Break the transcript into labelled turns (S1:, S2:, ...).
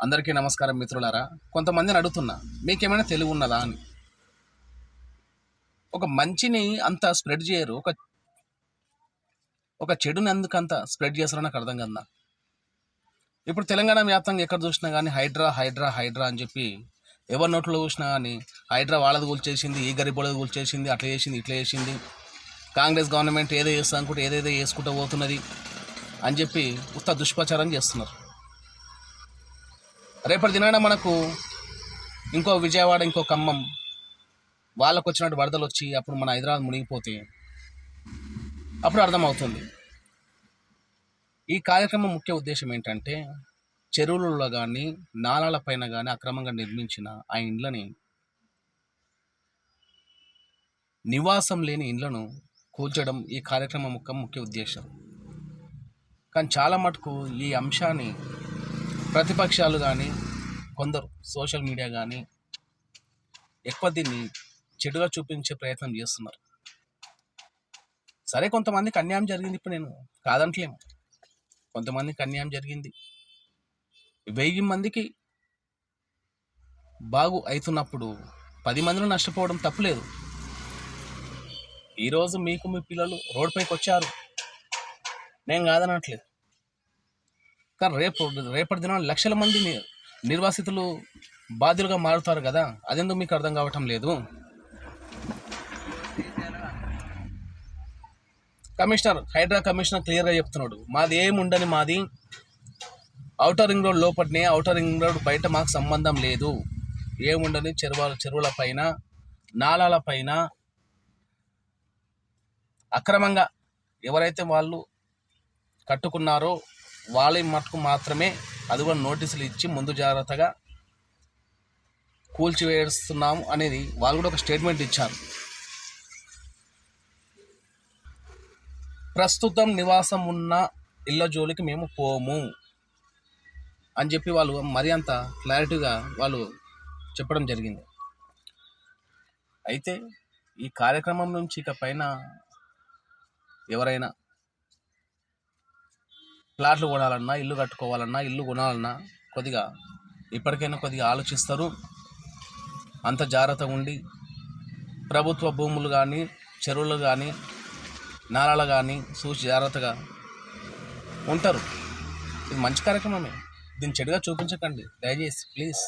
S1: అందరికీ నమస్కారం మిత్రులారా. కొంతమందిని అడుగుతున్నా మీకేమైనా తెలివి ఉన్నదా? అని. ఒక మంచిని అంత స్ప్రెడ్ చేయరు. ఒక ఒక చెడుని ఎందుకంత స్ప్రెడ్ చేస్తారో నాకు అర్థం కదా ఇప్పుడు తెలంగాణ వ్యాప్తంగా ఎక్కడ చూసినా కానీ హైడ్రా హైడ్రా హైడ్రా అని చెప్పి ఎవరి నోట్లో చూసినా కానీ హైడ్రా వాళ్ళది కూల్చేసింది ఈ గరీబోళ్ళది కూల్చేసింది అట్లా చేసింది ఇట్లా చేసింది కాంగ్రెస్ గవర్నమెంట్ ఏదో చేస్తా అనుకుంటే ఏదేదో చేసుకుంటూ పోతున్నది అని చెప్పి ఉత్త దుష్ప్రచారం చేస్తున్నారు. రేపటి దినాన మనకు ఇంకో విజయవాడ ఇంకో ఖమ్మం వాళ్ళకు వచ్చినట్టు వరదలు వచ్చి అప్పుడు మన హైదరాబాద్ మునిగిపోతే అప్పుడు అర్థమవుతుంది. ఈ కార్యక్రమం ముఖ్య ఉద్దేశం ఏంటంటే చెరువులలో కానీ నాలాల పైన కానీ అక్రమంగా నిర్మించిన ఆ ఇండ్లని నివాసం లేని ఇండ్లను కూల్చడం ఈ కార్యక్రమం యొక్క ముఖ్య ఉద్దేశం. కానీ చాలా మటుకు ఈ అంశాన్ని ప్రతిపక్షాలు కానీ కొందరు సోషల్ మీడియా కానీ ఎక్కువ దీన్ని చెడుగా చూపించే ప్రయత్నం చేస్తున్నారు. సరే కొంతమందికి అన్యాయం జరిగింది ఇప్పుడు నేను కాదంటలేము కొంతమందికి అన్యాయం జరిగింది. వెయ్యి మందికి బాగు అవుతున్నప్పుడు పది మందిలో నష్టపోవడం తప్పులేదు. ఈరోజు మీకు మీ పిల్లలు రోడ్డుపైకి వచ్చారు. నేను కాదనట్లేదు. కానీ రేపు రేపటి దినాన లక్షల మంది నిర్వాసితులు బాధ్యులుగా మారుతారు కదా అదెందుకు మీకు అర్థం కావటం లేదు? కమిషనర్ హైడ్రా కమిషనర్ క్లియర్గా చెప్తున్నాడు. మాది ఏముండని మాది అవుటర్ రింగ్ రోడ్ లోపలనే అవుటర్ రింగ్ రోడ్ బయట మాకు సంబంధం లేదు. ఏముండని చెరువుల చెరువుల పైన నాలాల పైన అక్రమంగా ఎవరైతే వాళ్ళు కట్టుకున్నారో వాళ్ళ మటుకు మాత్రమే అది కూడా నోటీసులు ఇచ్చి ముందు జాగ్రత్తగా కూల్చివేస్తున్నాము అనేది వాళ్ళు కూడా ఒక స్టేట్మెంట్ ఇచ్చారు. ప్రస్తుతం నివాసం ఉన్న ఇళ్ళ జోలికి మేము పోము అని చెప్పి వాళ్ళు మరి అంత క్లారిటీగా వాళ్ళు చెప్పడం జరిగింది. అయితే ఈ కార్యక్రమం నుంచి ఇక పైన ఎవరైనా ప్లాట్లు కొనాలన్నా ఇల్లు కట్టుకోవాలన్నా ఇల్లు కొనాలన్నా కొద్దిగా ఇప్పటికైనా కొద్దిగా ఆలోచిస్తారు. అంత జాగ్రత్తగా ఉండి ప్రభుత్వ భూములు కానీ చెరువులు కానీ నాలాలు కానీ చూసి జాగ్రత్తగా ఉంటారు. ఇది మంచి కార్యక్రమమే. దీన్ని చెడుగా చూపించకండి. దయచేసి ప్లీజ్.